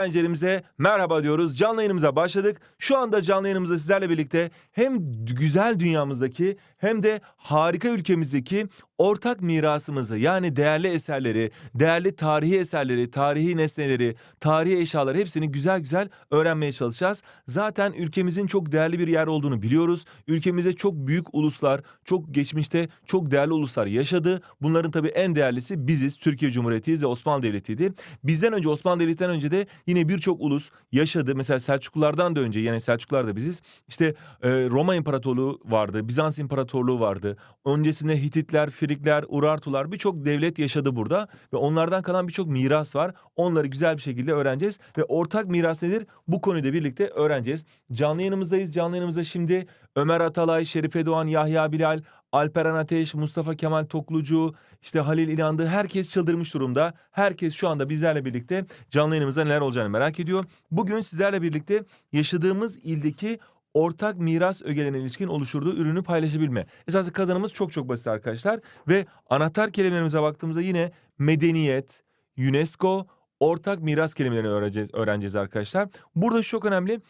Öğrencilerimize merhaba diyoruz. Canlı yayınımıza başladık. Şu anda canlı yayınımızda sizlerle birlikte hem güzel dünyamızdaki hem de harika ülkemizdeki ortak mirasımızı yani değerli eserleri, değerli tarihi eserleri, tarihi nesneleri, tarihi eşyaları hepsini güzel güzel öğrenmeye çalışacağız. Zaten ülkemizin çok değerli bir yer olduğunu biliyoruz. Ülkemizde çok büyük uluslar, çok geçmişte çok değerli uluslar yaşadı. Bunların tabii en değerlisi biziz. Türkiye Cumhuriyeti'yiz ve Osmanlı Devleti'ydi. Bizden önce Osmanlı Devleti'nden önce de yine birçok ulus yaşadı. Mesela Selçuklulardan da önce yani Selçuklular da biziz. İşte e, Roma İmparatorluğu vardı, Bizans İmparatorluğu vardı. Öncesinde Hititler, Frikler, Urartular birçok devlet yaşadı burada ve onlardan kalan birçok miras var. Onları güzel bir şekilde öğreneceğiz ve ortak miras nedir? Bu konuyu da birlikte öğreneceğiz. Canlı yayınımızdayız. Canlı yayınımızda şimdi Ömer Atalay, Şerife Doğan, Yahya Bilal, Alperen Ateş, Mustafa Kemal Toklucu, işte Halil İnandı. Herkes çıldırmış durumda. Herkes şu anda bizlerle birlikte canlı yayınımızda neler olacağını merak ediyor. Bugün sizlerle birlikte yaşadığımız ildeki ortak miras ögelerine ilişkin oluşturduğu ürünü paylaşabilme. Esası kazanımız çok çok basit arkadaşlar. Ve anahtar kelimelerimize baktığımızda yine medeniyet, UNESCO, ortak miras kelimelerini öğreneceğiz, öğreneceğiz arkadaşlar. Burada çok önemli.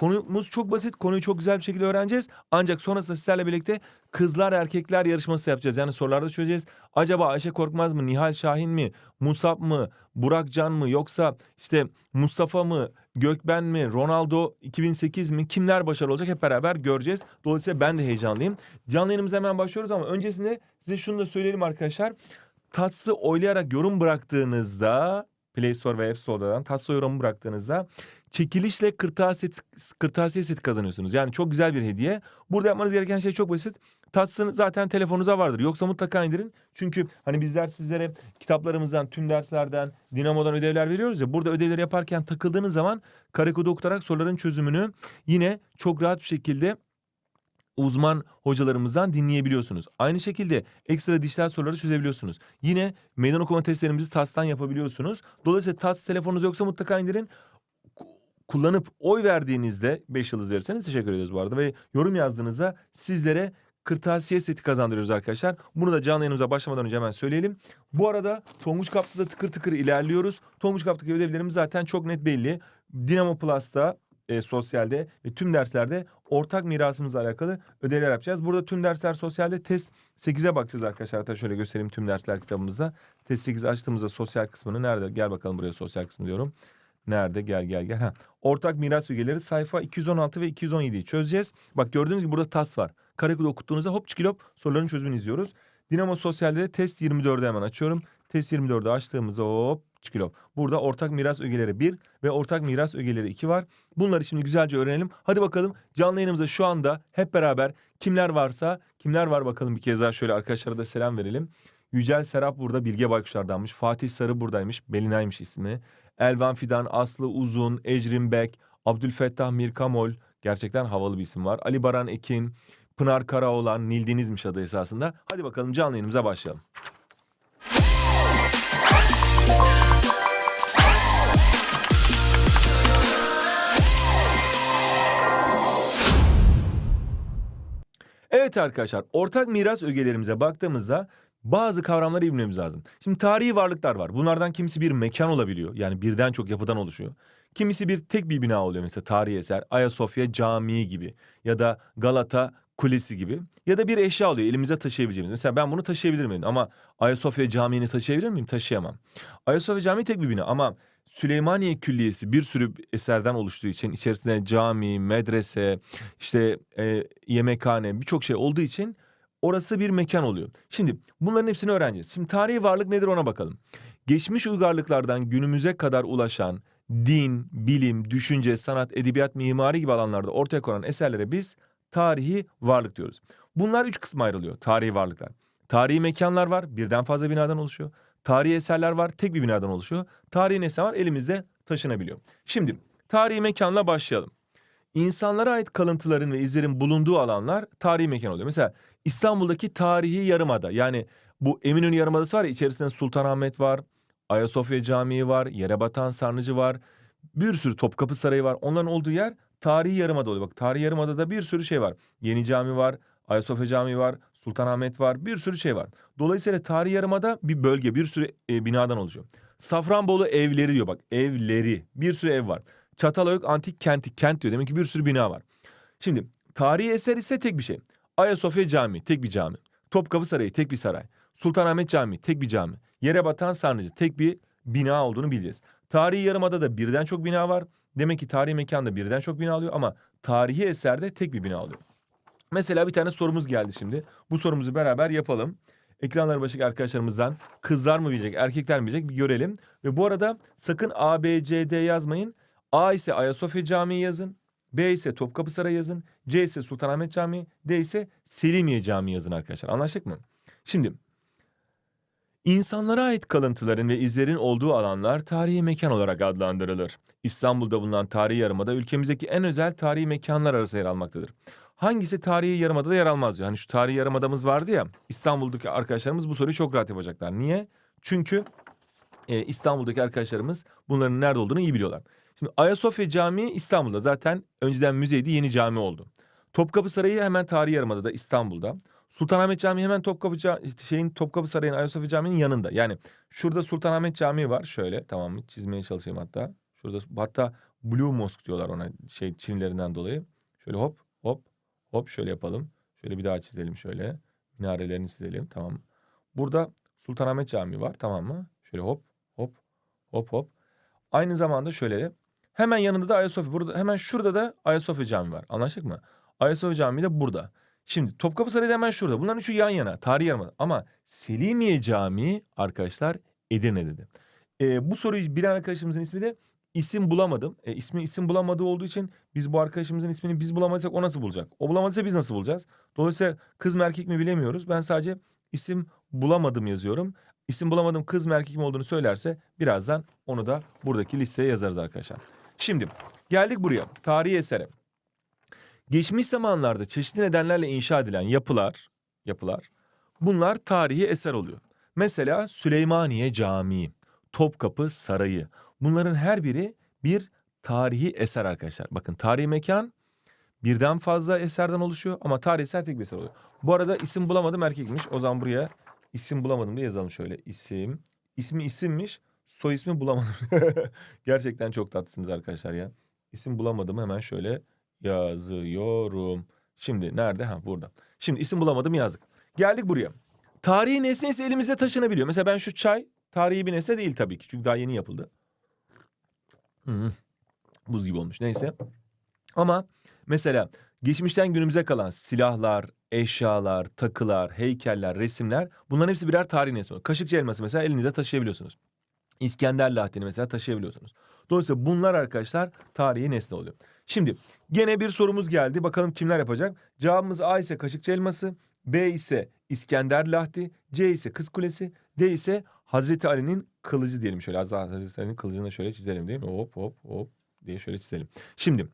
Konumuz çok basit. Konuyu çok güzel bir şekilde öğreneceğiz. Ancak sonrasında sizlerle birlikte kızlar erkekler yarışması yapacağız. Yani sorularda çözeceğiz. Acaba Ayşe Korkmaz mı, Nihal Şahin mi, Musab mı, Burak Can mı yoksa işte Mustafa mı, Gökben mi, Ronaldo 2008 mi kimler başarılı olacak hep beraber göreceğiz. Dolayısıyla ben de heyecanlıyım. Canlı yayınımıza hemen başlıyoruz ama öncesinde size şunu da söyleyelim arkadaşlar. Tatsı oylayarak yorum bıraktığınızda Play Store ve App Store'dan tatsı yorum bıraktığınızda çekilişle kırtasiye, kırtasiye seti kazanıyorsunuz. Yani çok güzel bir hediye. Burada yapmanız gereken şey çok basit. Tatsın zaten telefonunuza vardır. Yoksa mutlaka indirin. Çünkü hani bizler sizlere kitaplarımızdan, tüm derslerden, Dinamo'dan ödevler veriyoruz ya. Burada ödevleri yaparken takıldığınız zaman kare okutarak soruların çözümünü yine çok rahat bir şekilde uzman hocalarımızdan dinleyebiliyorsunuz. Aynı şekilde ekstra dijital soruları çözebiliyorsunuz. Yine meydan okuma testlerimizi TAS'tan yapabiliyorsunuz. Dolayısıyla TAS telefonunuz yoksa mutlaka indirin. Ku- Kullanıp oy verdiğinizde 5 yıldız verirseniz teşekkür ederiz bu arada. Ve yorum yazdığınızda sizlere kırtasiye seti kazandırıyoruz arkadaşlar. Bunu da canlı yayınımıza başlamadan önce hemen söyleyelim. Bu arada Tonguç Kaptı'da tıkır tıkır ilerliyoruz. Tonguç Kaptı'daki ödevlerimiz zaten çok net belli. Dinamo Plus'ta e, sosyalde ve tüm derslerde ortak mirasımızla alakalı ödevler yapacağız. Burada tüm dersler sosyalde test 8'e bakacağız arkadaşlar. Hatta şöyle göstereyim tüm dersler kitabımızda. Test 8 açtığımızda sosyal kısmını nerede? Gel bakalım buraya sosyal kısmı diyorum. Nerede? Gel gel gel. Ha. Ortak miras üyeleri sayfa 216 ve 217'yi çözeceğiz. Bak gördüğünüz gibi burada tas var. Karekodu okuttuğunuzda hop çıkilop soruların çözümünü izliyoruz. Dinamo Sosyal'de de test 24'ü hemen açıyorum. Test 24'ü açtığımızda hop çıkilop. Burada ortak miras ögeleri 1 ve ortak miras ögeleri 2 var. Bunları şimdi güzelce öğrenelim. Hadi bakalım canlı yayınımıza şu anda hep beraber kimler varsa kimler var bakalım bir kez daha şöyle arkadaşlara da selam verelim. Yücel Serap burada Bilge Baykuşlar'danmış. Fatih Sarı buradaymış. Belinay'mış ismi. Elvan Fidan, Aslı Uzun, Ecrin Bek, Abdülfettah Mirkamol. Gerçekten havalı bir isim var. Ali Baran Ekin, Pınar Karaoğlan, Nil Deniz'miş adı esasında. Hadi bakalım canlı yayınımıza başlayalım. Evet arkadaşlar, ortak miras ögelerimize baktığımızda bazı kavramları bilmemiz lazım. Şimdi tarihi varlıklar var. Bunlardan kimisi bir mekan olabiliyor. Yani birden çok yapıdan oluşuyor. Kimisi bir tek bir bina oluyor mesela tarihi eser. Ayasofya Camii gibi ya da Galata Kulesi gibi. Ya da bir eşya oluyor elimize taşıyabileceğimiz. Mesela ben bunu taşıyabilir miyim? Ama Ayasofya Camii'ni taşıyabilir miyim? Taşıyamam. Ayasofya Camii tek bir bina ama Süleymaniye Külliyesi bir sürü eserden oluştuğu için içerisinde cami, medrese, işte e, yemekhane birçok şey olduğu için orası bir mekan oluyor. Şimdi bunların hepsini öğreneceğiz. Şimdi tarihi varlık nedir ona bakalım. Geçmiş uygarlıklardan günümüze kadar ulaşan din, bilim, düşünce, sanat, edebiyat, mimari gibi alanlarda ortaya konan eserlere biz tarihi varlık diyoruz. Bunlar üç kısma ayrılıyor tarihi varlıklar. Tarihi mekanlar var birden fazla binadan oluşuyor. Tarihi eserler var tek bir binadan oluşuyor. Tarihi eser var elimizde taşınabiliyor. Şimdi tarihi mekanla başlayalım. İnsanlara ait kalıntıların ve izlerin bulunduğu alanlar tarihi mekan oluyor. Mesela İstanbul'daki tarihi yarımada yani bu Eminönü Yarımadası var ya içerisinde Sultanahmet var, Ayasofya Camii var, Yerebatan Sarnıcı var. Bir sürü Topkapı Sarayı var. Onların olduğu yer tarihi yarımada oluyor. Bak tarihi yarımadada bir sürü şey var. Yeni Cami var, Ayasofya Camii var, Sultanahmet var, bir sürü şey var. Dolayısıyla tarihi yarımada bir bölge, bir sürü e, binadan oluşuyor. Safranbolu evleri diyor bak evleri. Bir sürü ev var. Çatalhöyük antik kenti kent diyor. Demek ki bir sürü bina var. Şimdi tarihi eser ise tek bir şey. Ayasofya Camii tek bir cami. Topkapı Sarayı tek bir saray. Sultanahmet Camii tek bir cami. Yere batan Sarnıcı tek bir bina olduğunu bileceğiz. Tarihi yarımada da birden çok bina var. Demek ki tarihi mekanda birden çok bina alıyor ama tarihi eserde tek bir bina alıyor. Mesela bir tane sorumuz geldi şimdi. Bu sorumuzu beraber yapalım. Ekranları başındaki arkadaşlarımızdan kızlar mı bilecek, erkekler mi bilecek bir görelim. Ve bu arada sakın A, B, C, D yazmayın. A ise Ayasofya Camii yazın. B ise Topkapı Sarayı yazın. C ise Sultanahmet Camii. D ise Selimiye Camii yazın arkadaşlar. Anlaştık mı? Şimdi İnsanlara ait kalıntıların ve izlerin olduğu alanlar tarihi mekan olarak adlandırılır. İstanbul'da bulunan tarihi yarımada ülkemizdeki en özel tarihi mekanlar arasında yer almaktadır. Hangisi tarihi yarımadada yer almaz diyor. Hani şu tarihi yarımadamız vardı ya İstanbul'daki arkadaşlarımız bu soruyu çok rahat yapacaklar. Niye? Çünkü e, İstanbul'daki arkadaşlarımız bunların nerede olduğunu iyi biliyorlar. Şimdi Ayasofya Camii İstanbul'da zaten önceden müzeydi yeni cami oldu. Topkapı Sarayı hemen tarihi yarımadada İstanbul'da. Sultanahmet Camii hemen Topkapı şeyin Topkapı Sarayı'nın Ayasofya Camii'nin yanında. Yani şurada Sultanahmet Camii var şöyle tamam mı çizmeye çalışayım hatta. Şurada hatta Blue Mosque diyorlar ona şey Çinlerinden dolayı. Şöyle hop hop şöyle yapalım. Şöyle bir daha çizelim şöyle. Minarelerini çizelim tamam. Burada Sultanahmet Camii var tamam mı? Şöyle hop hop hop hop. Aynı zamanda şöyle hemen yanında da Ayasofya. Burada hemen şurada da Ayasofya Camii var. Anlaştık mı? Ayasofya Camii de burada. Şimdi Topkapı Sarayı da hemen şurada. Bunların üçü yan yana. Tarihi yarımada. Ama Selimiye Camii arkadaşlar Edirne'dedir. Ee, bu soruyu bilen arkadaşımızın ismi de isim bulamadım. E, ismi isim bulamadığı olduğu için biz bu arkadaşımızın ismini biz bulamadıysak o nasıl bulacak? O bulamadıysa biz nasıl bulacağız? Dolayısıyla kız mı erkek mi bilemiyoruz. Ben sadece isim bulamadım yazıyorum. İsim bulamadım kız mı erkek mi olduğunu söylerse birazdan onu da buradaki listeye yazarız arkadaşlar. Şimdi geldik buraya. Tarihi esere. Geçmiş zamanlarda çeşitli nedenlerle inşa edilen yapılar, yapılar bunlar tarihi eser oluyor. Mesela Süleymaniye Camii, Topkapı Sarayı. Bunların her biri bir tarihi eser arkadaşlar. Bakın tarihi mekan birden fazla eserden oluşuyor ama tarihi eser tek bir eser oluyor. Bu arada isim bulamadım erkekmiş. O zaman buraya isim bulamadım diye yazalım şöyle. İsim. İsmi isimmiş. Soy ismi bulamadım. Gerçekten çok tatlısınız arkadaşlar ya. İsim bulamadım hemen şöyle yazıyorum. Şimdi nerede? Ha burada. Şimdi isim bulamadım yazdık. Geldik buraya. Tarihi nesne ise elimize taşınabiliyor. Mesela ben şu çay tarihi bir nesne değil tabii ki. Çünkü daha yeni yapıldı. Buz gibi olmuş. Neyse. Ama mesela geçmişten günümüze kalan silahlar, eşyalar, takılar, heykeller, resimler bunların hepsi birer tarihi nesne. Kaşıkçı elması mesela elinizde taşıyabiliyorsunuz. İskender lahtini mesela taşıyabiliyorsunuz. Dolayısıyla bunlar arkadaşlar tarihi nesne oluyor. Şimdi gene bir sorumuz geldi. Bakalım kimler yapacak? Cevabımız A ise Kaşıkçı elması, B ise İskender Lahti, C ise Kız Kulesi, D ise Hazreti Ali'nin kılıcı diyelim şöyle. Hazreti Ali'nin kılıcını da şöyle çizelim değil mi? Hop hop hop diye şöyle çizelim. Şimdi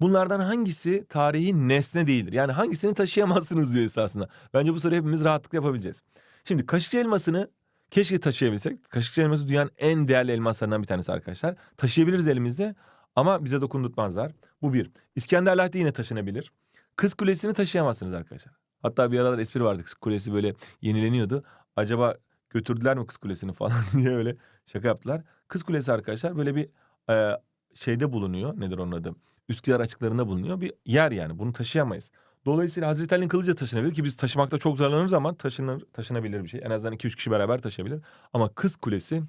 bunlardan hangisi tarihi nesne değildir? Yani hangisini taşıyamazsınız diyor esasında. Bence bu soruyu hepimiz rahatlıkla yapabileceğiz. Şimdi Kaşıkçı elmasını keşke taşıyabilsek. Kaşıkçı elması dünyanın en değerli elmaslarından bir tanesi arkadaşlar. Taşıyabiliriz elimizde ama bize dokundurtmazlar. Bu bir. İskender Lahti yine taşınabilir. Kız Kulesi'ni taşıyamazsınız arkadaşlar. Hatta bir aralar espri vardı. Kız Kulesi böyle yenileniyordu. Acaba götürdüler mi Kız Kulesi'ni falan diye öyle şaka yaptılar. Kız Kulesi arkadaşlar böyle bir e, şeyde bulunuyor. Nedir onun adı? Üsküdar açıklarında bulunuyor. Bir yer yani. Bunu taşıyamayız. Dolayısıyla Hazreti Ali'nin kılıcı da taşınabilir ki biz taşımakta çok zorlanırız ama taşınır, taşınabilir bir şey. En azından 2-3 kişi beraber taşıyabilir. Ama Kız Kulesi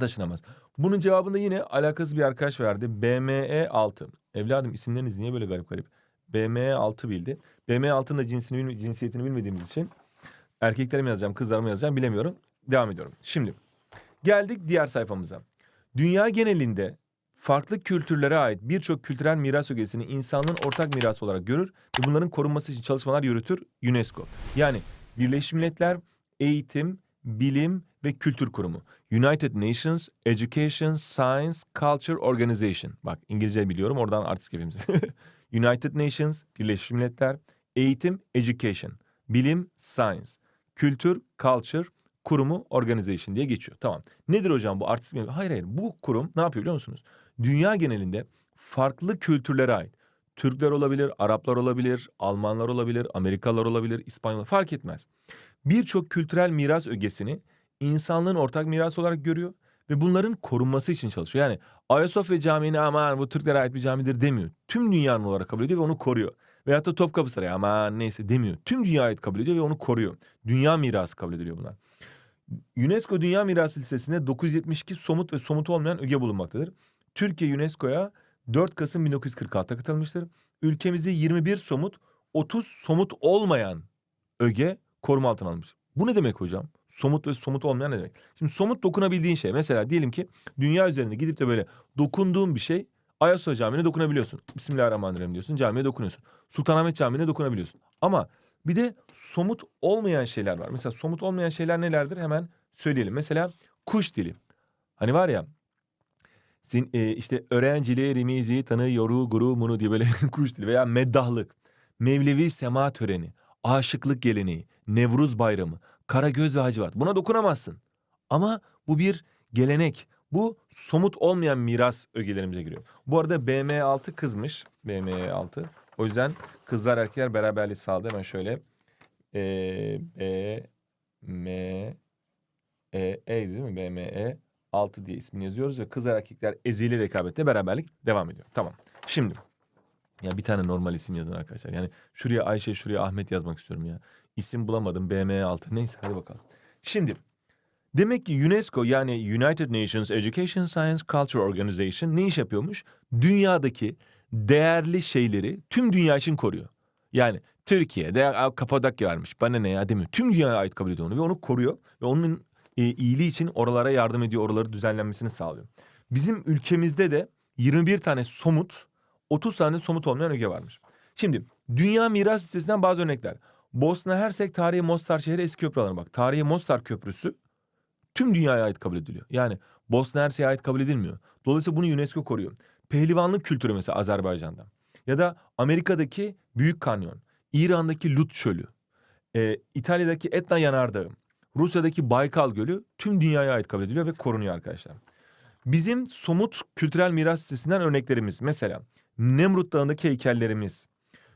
taşınamaz. Bunun cevabında yine alakasız bir arkadaş verdi. BME 6. Evladım isimleriniz niye böyle garip garip? BME 6 bildi. BME 6'nın da cinsini, cinsiyetini bilmediğimiz için erkeklere mi yazacağım, kızlara mı yazacağım bilemiyorum. Devam ediyorum. Şimdi geldik diğer sayfamıza. Dünya genelinde farklı kültürlere ait birçok kültürel miras ögesini insanlığın ortak mirası olarak görür ve bunların korunması için çalışmalar yürütür UNESCO. Yani Birleşmiş Milletler Eğitim, Bilim ve Kültür Kurumu. United Nations Education, Science, Culture Organization. Bak İngilizce biliyorum oradan artist size. United Nations, Birleşmiş Milletler, Eğitim, Education, Bilim, Science, Kültür, Culture, Kurumu, Organization diye geçiyor. Tamam. Nedir hocam bu artist? Hayır hayır. Bu kurum ne yapıyor biliyor musunuz? Dünya genelinde farklı kültürlere ait. Türkler olabilir, Araplar olabilir, Almanlar olabilir, Amerikalılar olabilir, İspanyollar fark etmez. Birçok kültürel miras ögesini insanlığın ortak mirası olarak görüyor ve bunların korunması için çalışıyor. Yani Ayasofya Camii'ni aman bu Türklere ait bir camidir demiyor. Tüm dünyanın olarak kabul ediyor ve onu koruyor. Veyahut da Topkapı Sarayı aman neyse demiyor. Tüm dünya ait kabul ediyor ve onu koruyor. Dünya mirası kabul ediliyor bunlar. UNESCO Dünya Mirası listesinde 972 somut ve somut olmayan öge bulunmaktadır. Türkiye UNESCO'ya 4 Kasım 1946'da katılmıştır. Ülkemizde 21 somut, 30 somut olmayan öge koruma altına alınmış. Bu ne demek hocam? Somut ve somut olmayan ne demek? Şimdi somut dokunabildiğin şey mesela diyelim ki dünya üzerinde gidip de böyle dokunduğun bir şey Ayasofya Camii'ne dokunabiliyorsun. Bismillahirrahmanirrahim diyorsun camiye dokunuyorsun. Sultanahmet Camii'ne dokunabiliyorsun. Ama bir de somut olmayan şeyler var. Mesela somut olmayan şeyler nelerdir? Hemen söyleyelim. Mesela kuş dili. Hani var ya sin, e, işte öğrencilerimizi tanıyoru gurumunu diye böyle kuş dili veya meddahlık, Mevlevi sema töreni, aşıklık geleneği, Nevruz bayramı, Karagöz ve Hacivat. Buna dokunamazsın. Ama bu bir gelenek. Bu somut olmayan miras ögelerimize giriyor. Bu arada BM6 kızmış. BM6. O yüzden kızlar erkekler beraberliği sağladı. Hemen şöyle. Ee, B, M, E, E değil mi? BME 6 diye ismini yazıyoruz ve kızlar erkekler ezeli rekabetle beraberlik devam ediyor. Tamam. Şimdi ya bir tane normal isim yazın arkadaşlar. Yani şuraya Ayşe, şuraya Ahmet yazmak istiyorum ya. İsim bulamadım. BME 6. Neyse hadi bakalım. Şimdi demek ki UNESCO yani United Nations Education Science Culture Organization ne iş yapıyormuş? Dünyadaki değerli şeyleri tüm dünya için koruyor. Yani Türkiye'de "Aa, Kapadokya varmış. Bana ne ya demiyor. Tüm dünyaya ait kabul ediyor onu ve onu koruyor. Ve onun e, iyiliği için oralara yardım ediyor. Oraları düzenlenmesini sağlıyor. Bizim ülkemizde de 21 tane somut, 30 tane somut olmayan öge varmış. Şimdi Dünya Miras Listesi'nden bazı örnekler. Bosna Hersek Tarihi Mostar şehri eski köprü alanı bak. Tarihi Mostar Köprüsü tüm dünyaya ait kabul ediliyor. Yani Bosna Hersek'e ait kabul edilmiyor. Dolayısıyla bunu UNESCO koruyor. Pehlivanlık kültürü mesela Azerbaycan'da. Ya da Amerika'daki Büyük Kanyon, İran'daki Lut Çölü, e, İtalya'daki Etna Yanardağı, Rusya'daki Baykal Gölü tüm dünyaya ait kabul ediliyor ve korunuyor arkadaşlar. Bizim somut kültürel miras listesinden örneklerimiz mesela Nemrut Dağı'ndaki heykellerimiz,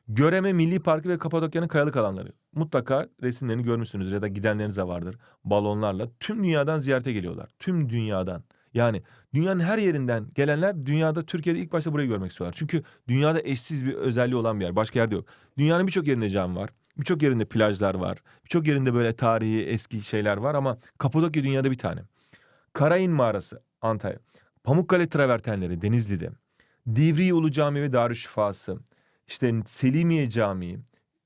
Göreme Milli Parkı ve Kapadokya'nın kayalık alanları. Mutlaka resimlerini görmüşsünüz ya da gidenleriniz de vardır. Balonlarla tüm dünyadan ziyarete geliyorlar. Tüm dünyadan. Yani dünyanın her yerinden gelenler dünyada Türkiye'de ilk başta burayı görmek istiyorlar. Çünkü dünyada eşsiz bir özelliği olan bir yer. Başka yerde yok. Dünyanın birçok yerinde cam var. Birçok yerinde plajlar var. Birçok yerinde böyle tarihi eski şeyler var ama Kapadokya dünyada bir tane. Karayın Mağarası Antalya. Pamukkale travertenleri Denizli'de. Divriği Ulu Camii ve Darüşşifası. İşte Selimiye Camii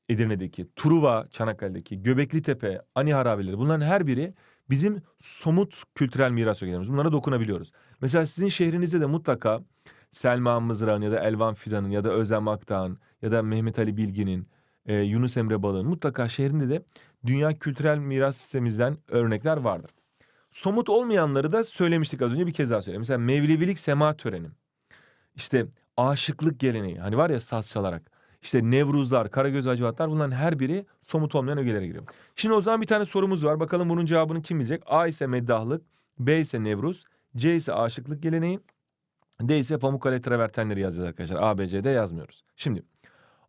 Edirne'deki, Truva Çanakkale'deki, Göbekli Tepe, Ani Harabeleri bunların her biri bizim somut kültürel miras ögelerimiz. Bunlara dokunabiliyoruz. Mesela sizin şehrinizde de mutlaka Selma Mızrağ'ın ya da Elvan Fidan'ın ya da Özlem Akdağ'ın ya da Mehmet Ali Bilgin'in, e, Yunus Emre Balığ'ın mutlaka şehrinde de dünya kültürel miras sistemimizden örnekler vardır. Somut olmayanları da söylemiştik az önce bir kez daha söyleyeyim. Mesela Mevlevilik sema töreni. İşte aşıklık geleneği. Hani var ya saz çalarak. İşte Nevruzlar, Karagöz Hacivatlar bunların her biri somut olmayan ögelere giriyor. Şimdi o zaman bir tane sorumuz var. Bakalım bunun cevabını kim bilecek? A ise meddahlık, B ise Nevruz, C ise aşıklık geleneği, D ise Pamukkale travertenleri yazacağız arkadaşlar. A, B, C'de yazmıyoruz. Şimdi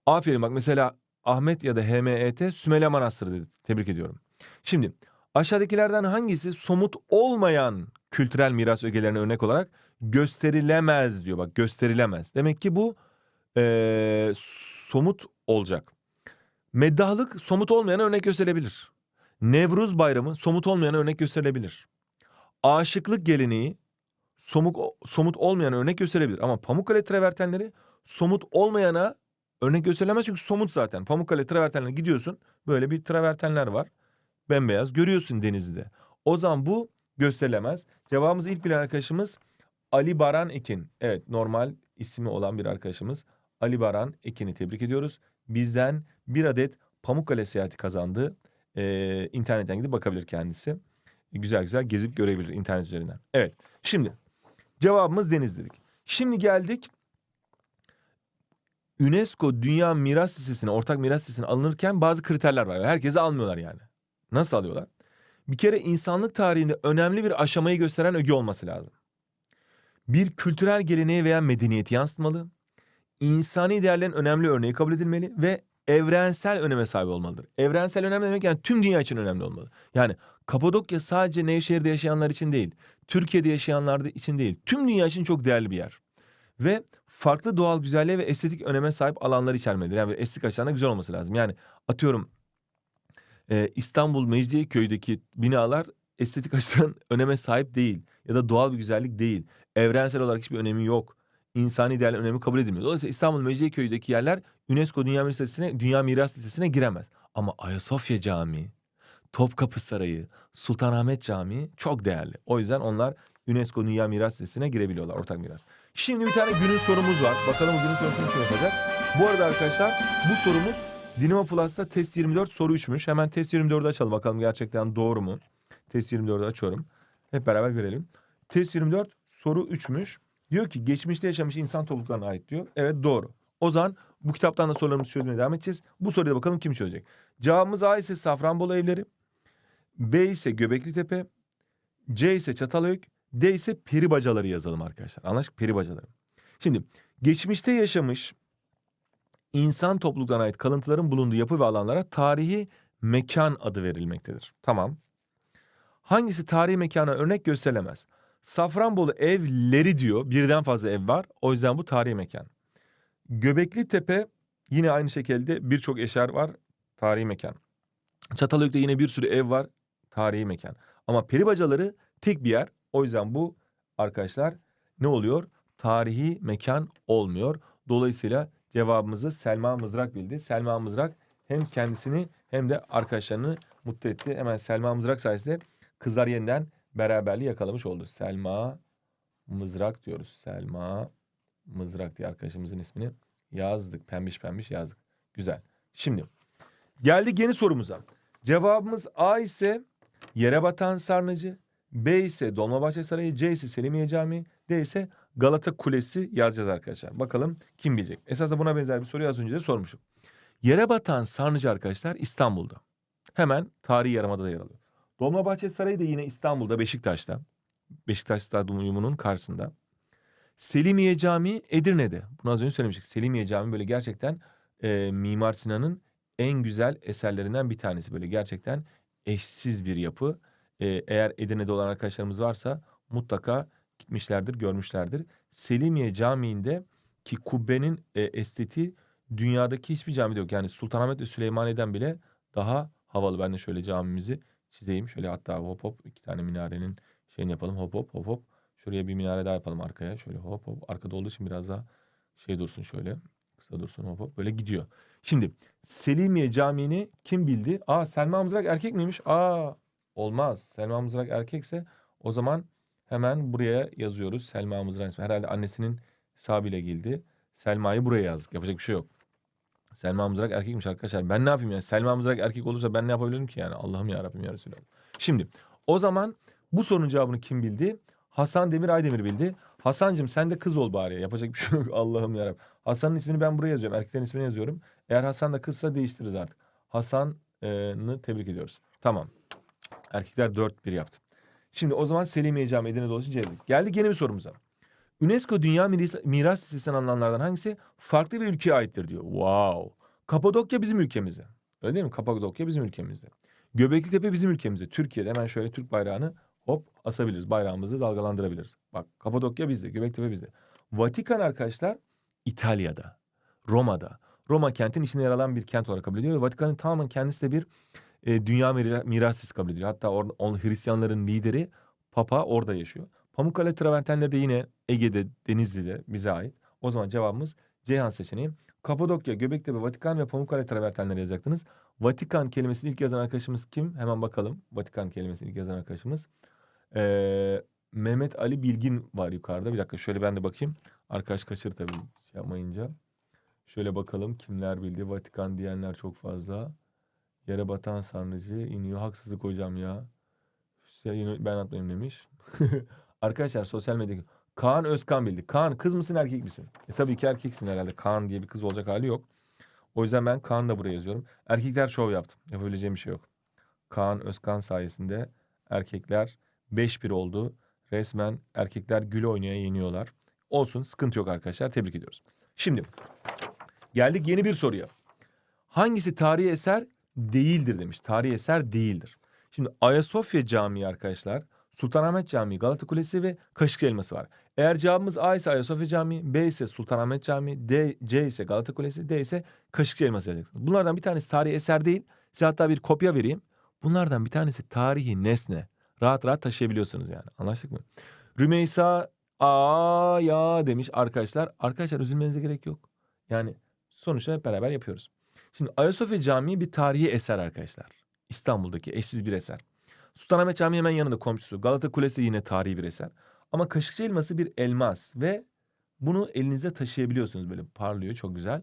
aferin bak mesela Ahmet ya da HMET Sümele Manastırı dedi. Tebrik ediyorum. Şimdi aşağıdakilerden hangisi somut olmayan kültürel miras ögelerine örnek olarak gösterilemez diyor. Bak gösterilemez. Demek ki bu eee, somut olacak. Meddahlık somut olmayana örnek gösterilebilir. Nevruz bayramı somut olmayana örnek gösterilebilir. Aşıklık geleneği somut, somut olmayana örnek gösterilebilir. Ama Pamukkale travertenleri somut olmayana örnek gösterilemez çünkü somut zaten. Pamukkale travertenlerine gidiyorsun böyle bir travertenler var. Bembeyaz görüyorsun Denizli'de. O zaman bu gösterilemez. Cevabımız ilk bilen arkadaşımız Ali Baran Ekin. Evet normal ismi olan bir arkadaşımız. Ali Baran Ekin'i tebrik ediyoruz. Bizden bir adet Pamukkale seyahati kazandı. Ee, internetten gidip bakabilir kendisi. Güzel güzel gezip görebilir internet üzerinden. Evet şimdi cevabımız deniz dedik. Şimdi geldik UNESCO Dünya Miras Listesi'ne, ortak miras listesine alınırken bazı kriterler var. Herkesi almıyorlar yani. Nasıl alıyorlar? Bir kere insanlık tarihinde önemli bir aşamayı gösteren öge olması lazım. Bir kültürel geleneği veya medeniyeti yansıtmalı. İnsani değerlerin önemli örneği kabul edilmeli ve evrensel öneme sahip olmalıdır. Evrensel önem demek yani tüm dünya için önemli olmalı. Yani Kapadokya sadece Nevşehir'de yaşayanlar için değil, Türkiye'de yaşayanlar için değil, tüm dünya için çok değerli bir yer. Ve farklı doğal güzelliğe ve estetik öneme sahip alanlar içermelidir. Yani estetik açıdan da güzel olması lazım. Yani atıyorum e, İstanbul Mecidiyeköy'deki binalar estetik açıdan öneme sahip değil. Ya da doğal bir güzellik değil. Evrensel olarak hiçbir önemi yok. İnsani değerler önemi kabul edilmiyor. Dolayısıyla İstanbul Mecidiyeköy'deki yerler UNESCO Dünya Miras Listesi'ne, Dünya Miras Listesi'ne giremez. Ama Ayasofya Camii, Topkapı Sarayı, Sultanahmet Camii çok değerli. O yüzden onlar UNESCO Dünya Miras Listesi'ne girebiliyorlar ortak miras. Şimdi bir tane günün sorumuz var. Bakalım bu günün sorusunu kim yapacak? Bu arada arkadaşlar bu sorumuz Dinamo Plus'ta test 24 soru 3'müş. Hemen test 24'ü açalım bakalım gerçekten doğru mu? Test 24'ü açıyorum. Hep beraber görelim. Test 24 soru 3'müş. Diyor ki geçmişte yaşamış insan topluluklarına ait diyor. Evet doğru. O zaman bu kitaptan da sorularımızı çözmeye devam edeceğiz. Bu soruya da bakalım kim çözecek. Cevabımız A ise Safranbolu evleri. B ise Göbekli Tepe. C ise Çatalhöyük. D ise Peribacaları yazalım arkadaşlar. Anlaştık Peribacaları. Şimdi geçmişte yaşamış insan topluluklarına ait kalıntıların bulunduğu yapı ve alanlara tarihi mekan adı verilmektedir. Tamam. Hangisi tarihi mekana örnek gösterilemez? Safranbolu evleri diyor. Birden fazla ev var. O yüzden bu tarihi mekan. Göbekli Tepe yine aynı şekilde birçok eşer var. Tarihi mekan. Çatalhöyük'te yine bir sürü ev var. Tarihi mekan. Ama peribacaları tek bir yer. O yüzden bu arkadaşlar ne oluyor? Tarihi mekan olmuyor. Dolayısıyla cevabımızı Selma Mızrak bildi. Selma Mızrak hem kendisini hem de arkadaşlarını mutlu etti. Hemen Selma Mızrak sayesinde kızlar yeniden beraberliği yakalamış oldu. Selma Mızrak diyoruz. Selma Mızrak diye arkadaşımızın ismini yazdık. Pembiş pembiş yazdık. Güzel. Şimdi geldik yeni sorumuza. Cevabımız A ise yere batan sarnıcı. B ise Dolmabahçe Sarayı. C ise Selimiye Camii. D ise Galata Kulesi yazacağız arkadaşlar. Bakalım kim bilecek? Esasında buna benzer bir soruyu az önce de sormuşum. Yere batan sarnıcı arkadaşlar İstanbul'da. Hemen tarihi yarımadada yer alıyor. Dolmabahçe Sarayı da yine İstanbul'da Beşiktaş'ta. Beşiktaş Stadyumu'nun karşısında. Selimiye Camii Edirne'de. Bunu az önce söylemiştik. Selimiye Camii böyle gerçekten e, Mimar Sinan'ın en güzel eserlerinden bir tanesi. Böyle gerçekten eşsiz bir yapı. E, eğer Edirne'de olan arkadaşlarımız varsa mutlaka gitmişlerdir, görmüşlerdir. Selimiye Camii'nde ki kubbenin e, estetiği dünyadaki hiçbir camide yok. Yani Sultanahmet ve Süleymaniye'den bile daha havalı. Ben de şöyle camimizi çizeyim. Şöyle hatta hop hop iki tane minarenin şeyini yapalım. Hop hop hop hop. Şuraya bir minare daha yapalım arkaya. Şöyle hop hop. Arkada olduğu için biraz daha şey dursun şöyle. Kısa dursun hop hop. Böyle gidiyor. Şimdi Selimiye Camii'ni kim bildi? Aa Selma Mızrak erkek miymiş? Aa olmaz. Selma Mızrak erkekse o zaman hemen buraya yazıyoruz. Selma Mızrak ismi. Herhalde annesinin hesabıyla geldi. Selma'yı buraya yazdık. Yapacak bir şey yok. Selma Mızrak erkekmiş arkadaşlar. Ben ne yapayım yani? Selma Mızrak erkek olursa ben ne yapabilirim ki yani? Allah'ım ya Rabbim ya Resulallah. Şimdi o zaman bu sorunun cevabını kim bildi? Hasan Demir Aydemir bildi. Hasancığım sen de kız ol bari. Yapacak bir şey yok. Allah'ım ya Rabbim. Hasan'ın ismini ben buraya yazıyorum. Erkeklerin ismini yazıyorum. Eğer Hasan da kızsa değiştiririz artık. Hasan'ı tebrik ediyoruz. Tamam. Erkekler 4-1 yaptı. Şimdi o zaman Selimiye Camii Edirne dolayısıyla çevirdik. Geldik yeni bir sorumuza. UNESCO Dünya Miras, Listesi'nden alınanlardan hangisi farklı bir ülkeye aittir diyor. Wow. Kapadokya bizim ülkemizde. Öyle değil mi? Kapadokya bizim ülkemizde. Göbekli Tepe bizim ülkemizde. Türkiye'de hemen şöyle Türk bayrağını hop asabiliriz. Bayrağımızı dalgalandırabiliriz. Bak Kapadokya bizde, Göbektepe bizde. Vatikan arkadaşlar İtalya'da, Roma'da. Roma kentin içinde yer alan bir kent olarak kabul ediyor ve Vatikan'ın tamamen kendisi de bir e, dünya mira- miras listesi kabul ediyor. Hatta or, on, Hristiyanların lideri Papa orada yaşıyor. Pamukkale travertenleri de yine Ege'de, Denizli'de bize ait. O zaman cevabımız Ceyhan seçeneği. Kapadokya, Göbektepe, Vatikan ve Pamukkale travertenleri yazacaktınız. Vatikan kelimesini ilk yazan arkadaşımız kim? Hemen bakalım. Vatikan kelimesini ilk yazan arkadaşımız. Ee, Mehmet Ali Bilgin var yukarıda. Bir dakika şöyle ben de bakayım. Arkadaş kaçır tabii şey yapmayınca. Şöyle bakalım kimler bildi. Vatikan diyenler çok fazla. Yere batan sarnıcı iniyor. Haksızlık hocam ya. Yine ben atmayayım demiş. Arkadaşlar sosyal medyada Kaan Özkan bildi. Kaan kız mısın erkek misin? E tabii ki erkeksin herhalde. Kaan diye bir kız olacak hali yok. O yüzden ben Kaan da buraya yazıyorum. Erkekler şov yaptı. Yapabileceğim bir şey yok. Kaan Özkan sayesinde erkekler 5-1 oldu. Resmen erkekler gül oynaya yeniyorlar. Olsun sıkıntı yok arkadaşlar. Tebrik ediyoruz. Şimdi geldik yeni bir soruya. Hangisi tarihi eser değildir demiş. Tarihi eser değildir. Şimdi Ayasofya Camii arkadaşlar, Sultanahmet Camii, Galata Kulesi ve Kaşık Elması var. Eğer cevabımız A ise Ayasofya Camii, B ise Sultanahmet Camii, D, C ise Galata Kulesi, D ise Kaşık Elması yazacaksınız. Bunlardan bir tanesi tarihi eser değil. Size hatta bir kopya vereyim. Bunlardan bir tanesi tarihi nesne. Rahat rahat taşıyabiliyorsunuz yani. Anlaştık mı? Rümeysa aa ya demiş arkadaşlar. Arkadaşlar üzülmenize gerek yok. Yani sonuçta hep beraber yapıyoruz. Şimdi Ayasofya Camii bir tarihi eser arkadaşlar. İstanbul'daki eşsiz bir eser. Sultanahmet Camii hemen yanında komşusu. Galata Kulesi yine tarihi bir eser. Ama Kaşıkçı elması bir elmas ve bunu elinizde taşıyabiliyorsunuz böyle parlıyor çok güzel.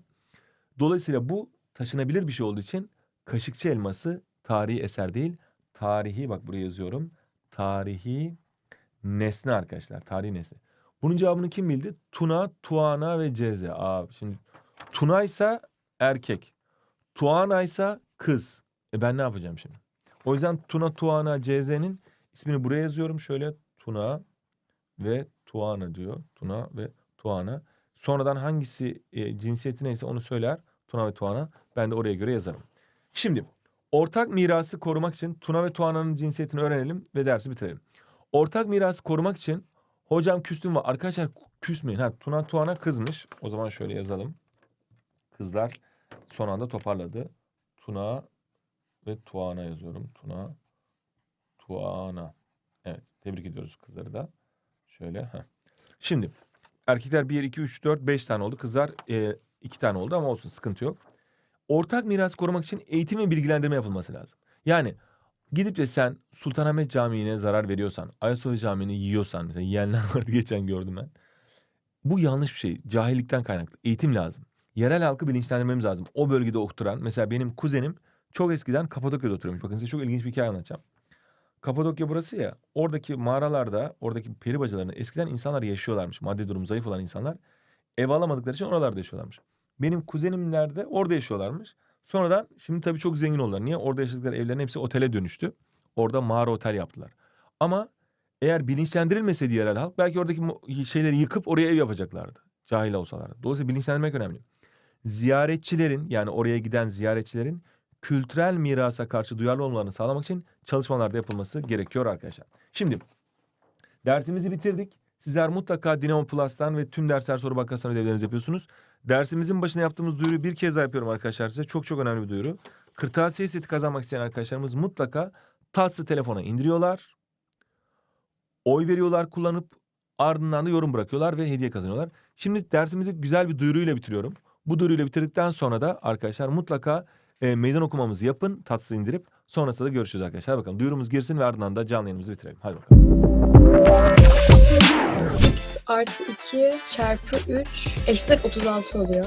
Dolayısıyla bu taşınabilir bir şey olduğu için Kaşıkçı elması tarihi eser değil. Tarihi bak buraya yazıyorum. Tarihi nesne arkadaşlar. Tarihi nesne. Bunun cevabını kim bildi? Tuna, Tuana ve Ceze. Aa, şimdi Tuna ise erkek. Tuana ise kız. E ben ne yapacağım şimdi? O yüzden Tuna, Tuana, Ceze'nin ismini buraya yazıyorum. Şöyle Tuna ve Tuana diyor. Tuna ve Tuana. Sonradan hangisi e, cinsiyeti neyse onu söyler. Tuna ve Tuana. Ben de oraya göre yazarım. Şimdi ortak mirası korumak için Tuna ve Tuana'nın cinsiyetini öğrenelim ve dersi bitirelim. Ortak mirası korumak için hocam küstüm var. Arkadaşlar küsmeyin. Ha, Tuna Tuana kızmış. O zaman şöyle yazalım. Kızlar son anda toparladı. Tuna ve Tuana yazıyorum. Tuna, Tuana. Evet tebrik ediyoruz kızları da. Şöyle. Heh. Şimdi erkekler 1, 2, 3, 4, 5 tane oldu. Kızlar 2 tane oldu ama olsun sıkıntı yok. Ortak miras korumak için eğitim ve bilgilendirme yapılması lazım. Yani gidip de sen Sultanahmet Camii'ne zarar veriyorsan, Ayasofya Camii'ni yiyorsan, mesela yiyenler vardı geçen gördüm ben. Bu yanlış bir şey. Cahillikten kaynaklı. Eğitim lazım. Yerel halkı bilinçlendirmemiz lazım. O bölgede oturan, mesela benim kuzenim çok eskiden Kapadokya'da oturuyormuş. Bakın size çok ilginç bir hikaye anlatacağım. Kapadokya burası ya. Oradaki mağaralarda, oradaki peri bacalarında eskiden insanlar yaşıyorlarmış. Maddi durum zayıf olan insanlar. Ev alamadıkları için oralarda yaşıyorlarmış. Benim kuzenimler de orada yaşıyorlarmış. Sonradan şimdi tabii çok zengin oldular. Niye? Orada yaşadıkları evlerin hepsi otele dönüştü. Orada mağara otel yaptılar. Ama eğer bilinçlendirilmeseydi yerel halk belki oradaki şeyleri yıkıp oraya ev yapacaklardı. Cahil olsalardı. Dolayısıyla bilinçlendirmek önemli. Ziyaretçilerin yani oraya giden ziyaretçilerin kültürel mirasa karşı duyarlı olmalarını sağlamak için çalışmalarda yapılması gerekiyor arkadaşlar. Şimdi dersimizi bitirdik. Sizler mutlaka Dinamo Plus'tan ve tüm dersler soru bankasından ödevlerinizi yapıyorsunuz. Dersimizin başına yaptığımız duyuruyu bir kez daha yapıyorum arkadaşlar size. Çok çok önemli bir duyuru. Kırtasiye seti kazanmak isteyen arkadaşlarımız mutlaka Tatsı telefona indiriyorlar. Oy veriyorlar kullanıp ardından da yorum bırakıyorlar ve hediye kazanıyorlar. Şimdi dersimizi güzel bir duyuruyla bitiriyorum. Bu duyuruyla bitirdikten sonra da arkadaşlar mutlaka e, meydan okumamızı yapın. Tatsı indirip sonrasında da görüşürüz arkadaşlar. Bakalım duyurumuz girsin ve ardından da canlı yayınımızı bitirelim. Hadi bakalım. x artı 2 çarpı 3 eşittir 36 oluyor.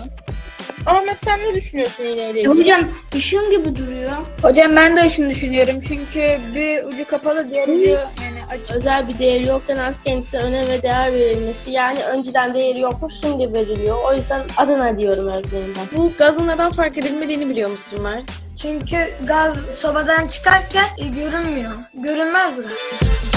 Ahmet sen ne düşünüyorsun iğneyle ilgili? hocam ışın gibi duruyor. Hocam ben de şunu düşünüyorum çünkü bir ucu kapalı diğer ucu açık. Özel bir değeri yokken az kendisine önem ve değer verilmesi. Yani önceden değeri yokmuş şimdi veriliyor. O yüzden adına diyorum öğretmenim ben. Bu gazın neden fark edilmediğini biliyor musun Mert? Çünkü gaz sobadan çıkarken e, görünmüyor. Görünmez burası.